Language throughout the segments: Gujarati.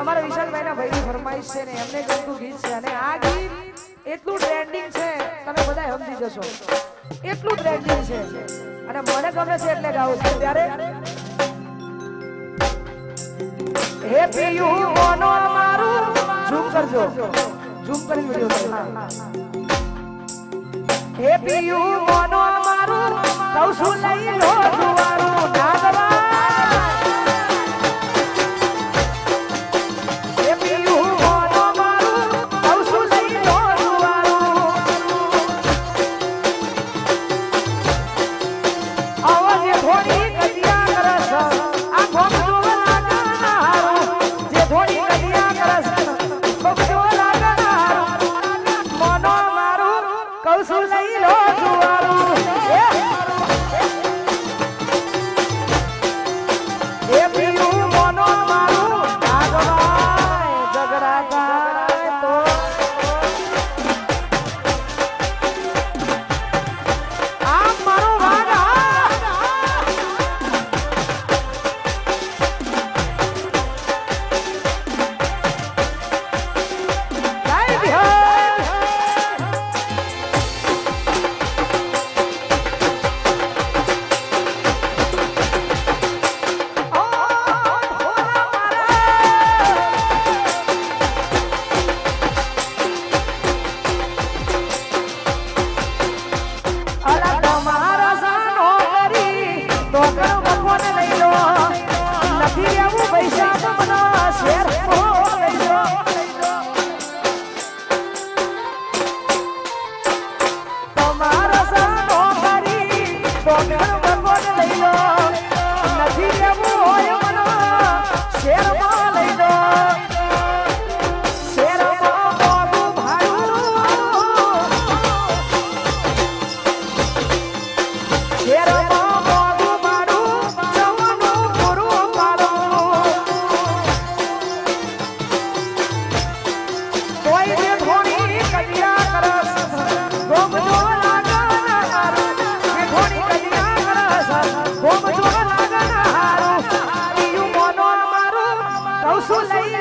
અમારા વિશાલભાઈના ભાઈની ફરમાઈશ છે ને એમને ગમતું ગીત છે અને આ ગીત એટલું ટ્રેન્ડિંગ છે, તમે બધા સમજી જશો. એટલું ટ્રેન્ડિંગ છે. અને મને ગમે છે એટલે ગાવું છું. ત્યારે હે પિયું, મોનો મારું, ઝૂમ કરજો. ઝૂમ કરી વિડિયો એ પીયું, મનો મારું કૌશું નહીં લો જુવારું.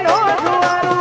nojo, Aru.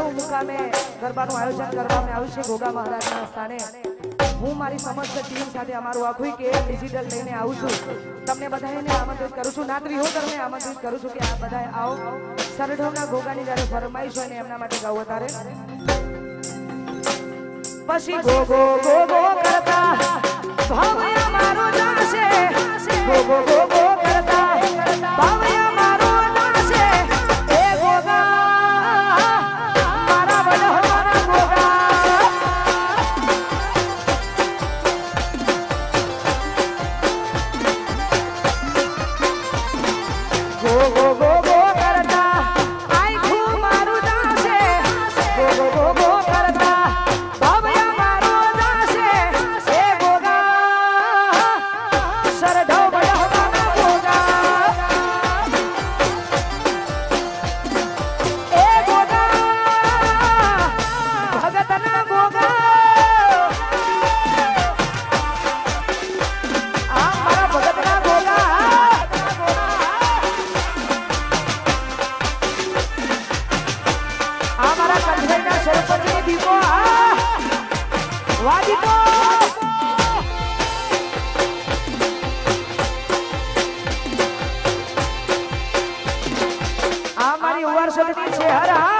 ચારના મુકામે ગરબાનું આયોજન કરવામાં આવ્યું છે ગોગા મહારાજના સ્થાને. હું મારી સમસ્ત ટીમ સાથે અમારું આખું કે ડિજિટલ લઈને આવું છું. તમને બધાને આમંત્રિત કરું છું. નાત્રીઓ તમને આમંત્રિત કરું છું કે આ બધા આવો. સરઢોના ગોગાની જ્યારે ફરમાઈશ હોય ને એમના માટે ગાવું તારે પછી ગોગો ગો ગો ગો કરતા. ભાવયા મારો જાશે. Go go. કંઠઈના સરપંચને દીપો આ વાહ ઉવાર સદની છે હરા.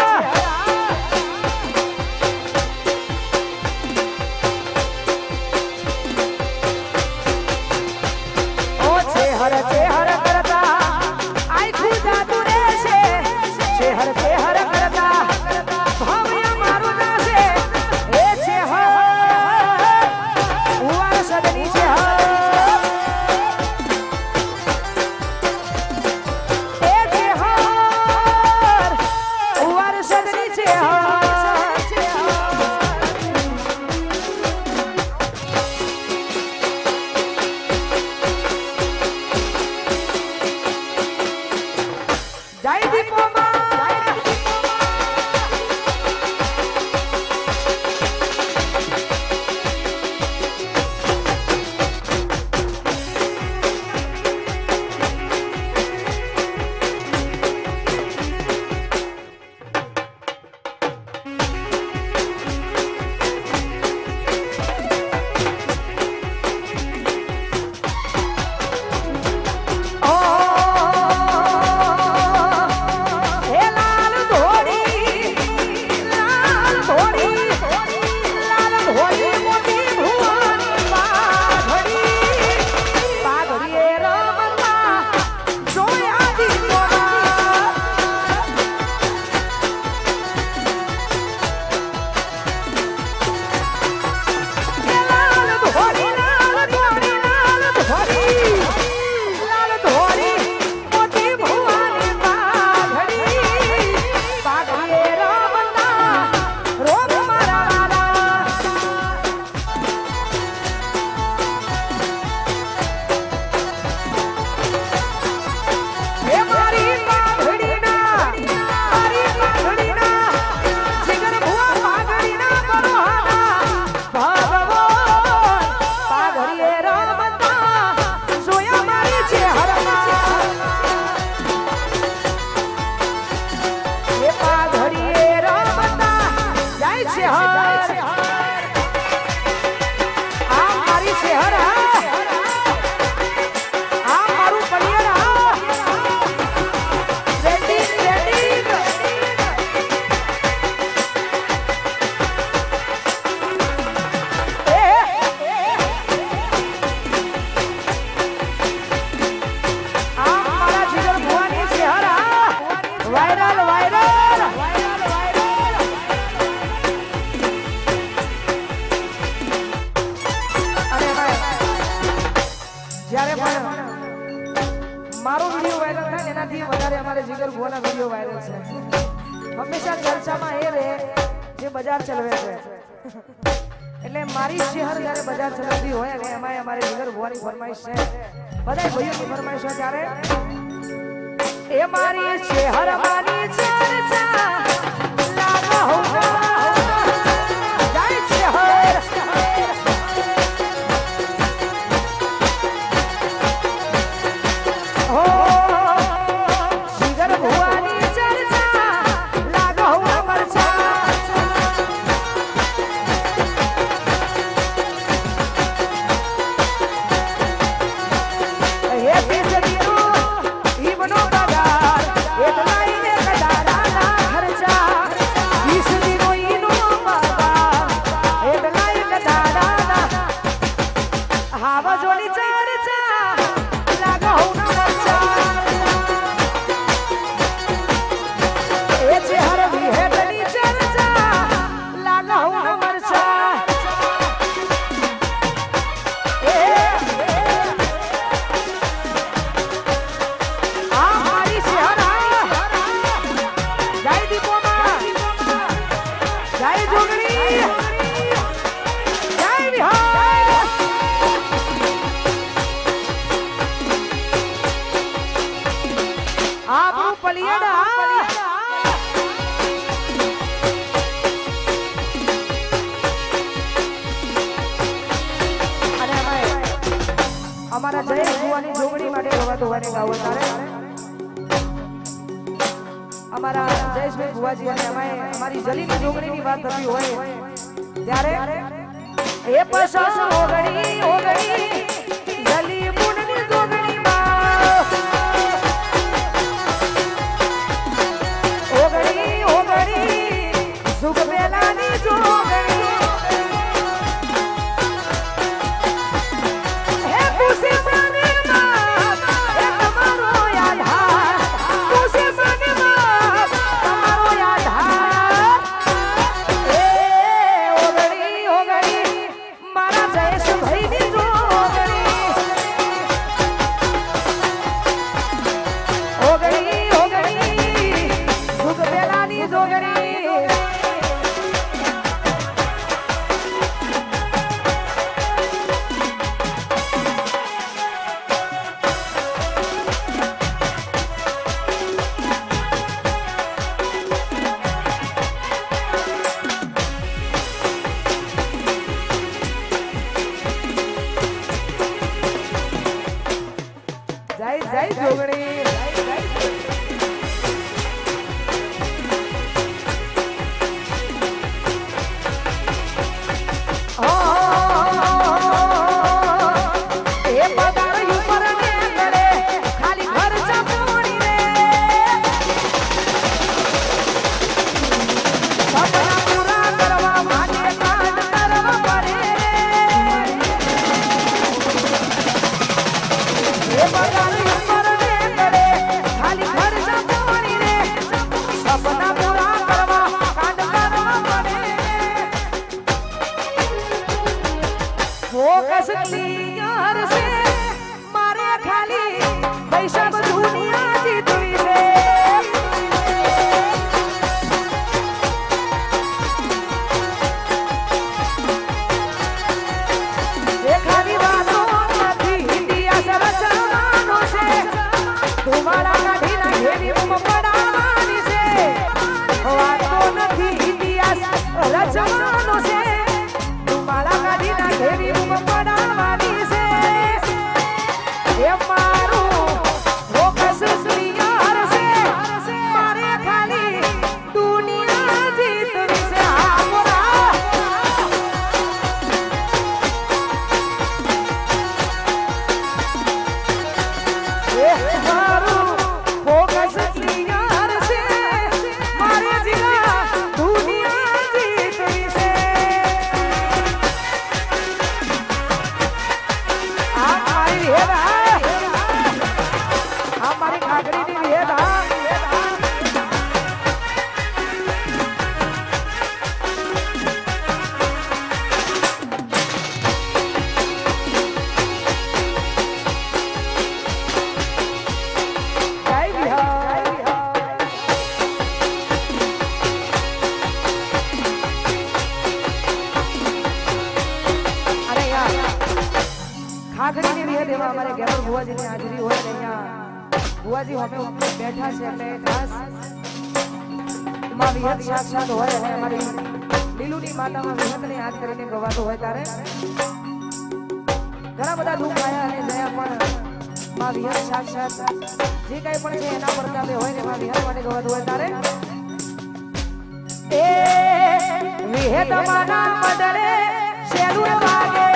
જાય પણ મારો વીડિયો વાયરલ થાય ને એનાથી વધારે અમારે જીગર ભુવાના વીડિયો વાયરલ છે. હંમેશા ચર્ચામાં એ રહે જે બજાર ચલવે છે. એટલે મારી શહેર જ્યારે બજાર ચલાવતી હોય અને એમાં અમારે જીગર ભુવાની ફરમાઈશ છે. બધા ભાઈઓની ફરમાઈશ હોય ત્યારે એ મારી શહેર મારી ચર્ચા લાગો જોગણીની વાત થતી હોય ત્યારે એ પાછા ઓગણી ઓગણી અમે ઉપર બેઠા છે એટલે ખાસમાં વિહત સાક્ષાત હોય અને અમારી લીલુની માતામાં વિહતને યાદ કરીને ગવાતું હોય ત્યારે ઘણા બધા દુઃખ આવ્યા અને જયા પણ માં વિહત સાક્ષાત જે કાંઈ પણ છે એના પરતાપે હોય ને એમાં વિહત માટે ગવાતું હોય ત્યારે એ વિહત માના બદલે શેરું વાગે